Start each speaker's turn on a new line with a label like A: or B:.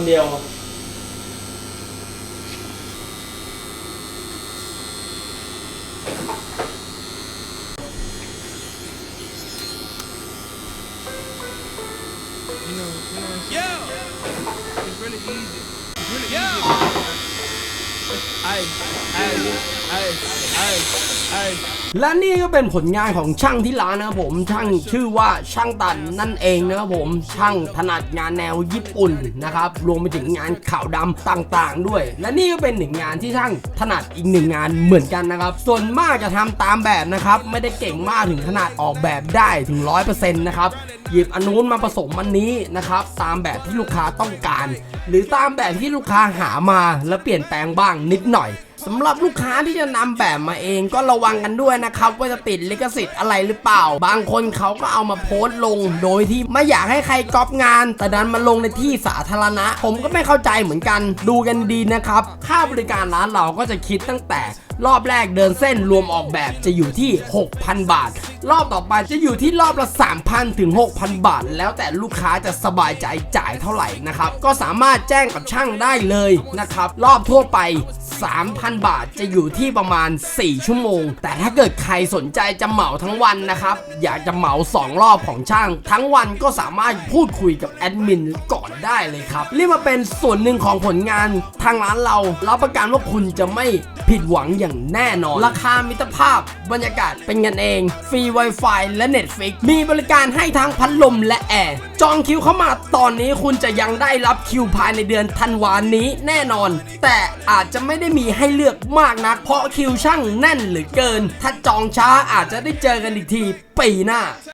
A: Nelma. Yo! It's really easy. It's really easy.
B: และนี่ก็เป็นผลงานของช่างที่ร้านนะครับผมช่างชื่อว่าช่างตันนั่นเองนะครับผมช่างถนัดงานแนวญี่ปุ่นนะครับรวมไปถึงงานขาวดำต่างๆ ด้วย และนี่ก็เป็นหนึ่งงานที่ช่างถนัดอีกหนึ่งงานเหมือนกันนะครับ ส่วนมากจะทำตามแบบนะครับ ไม่ได้เก่งมากถึงขนาดออกแบบได้ถึง 100%นะครับ หยิบอันนู้นมาผสมอันนี้นะครับตามแบบที่ลูกค้าต้องการ หรือตามแบบที่ลูกค้าหามาแล้วเปลี่ยนแปลงบ้างนิดหน่อยสำหรับลูกค้าที่จะนำแบบมาเองก็ระวังกันด้วยนะครับ ว่าจะติดลิขสิทธิ์อะไรหรือเปล่า บางคนเขาก็เอามาโพสต์ลง โดยที่ไม่อยากให้ใครก๊อปงาน แต่ดันมาลงในที่สาธารณะ ผมก็ไม่เข้าใจเหมือนกัน ดูกันดีนะครับ ค่าบริการร้านเราก็จะคิดตั้งแต่รอบแรกเดินเส้นรวมออกแบบจะอยู่ที่ 6,000 บาท รอบต่อไปจะอยู่ที่รอบละ 3,000 ถึง 6,000 บาท แล้วแต่ลูกค้าจะสบายใจจ่ายเท่าไหร่นะครับ ก็สามารถแจ้งกับช่างได้เลยนะครับ รอบทั่วไป 3,000 บาทจะอยู่ที่ประมาณ 4 ชั่วโมง แต่ถ้าเกิดใครสนใจจะเหมาทั้งวันนะครับ อยากจะเหมา 2 รอบของช่าง ทั้งวันก็สามารถพูดคุยกับแอดมินก่อนได้เลยครับรีบมาเป็นส่วนหนึ่งของผลงานทางร้านเรารับประกันว่าคุณจะไม่ผิดหวังอย่างแน่นอน ราคามิตรภาพ บรรยากาศเป็นกันเอง ฟรี Wi-Fi และ Netflix มีบริการให้ทั้งพัดลมและแอร์ จองคิวเข้ามาตอนนี้คุณจะยังได้รับคิวภายในเดือนธันวานี้แน่นอน แต่อาจจะไม่ได้มีให้เลือกมากนัก เพราะคิวช่างแน่นหรือเกิน ถ้าจองช้าอาจจะได้เจอกันอีกทีปีหน้า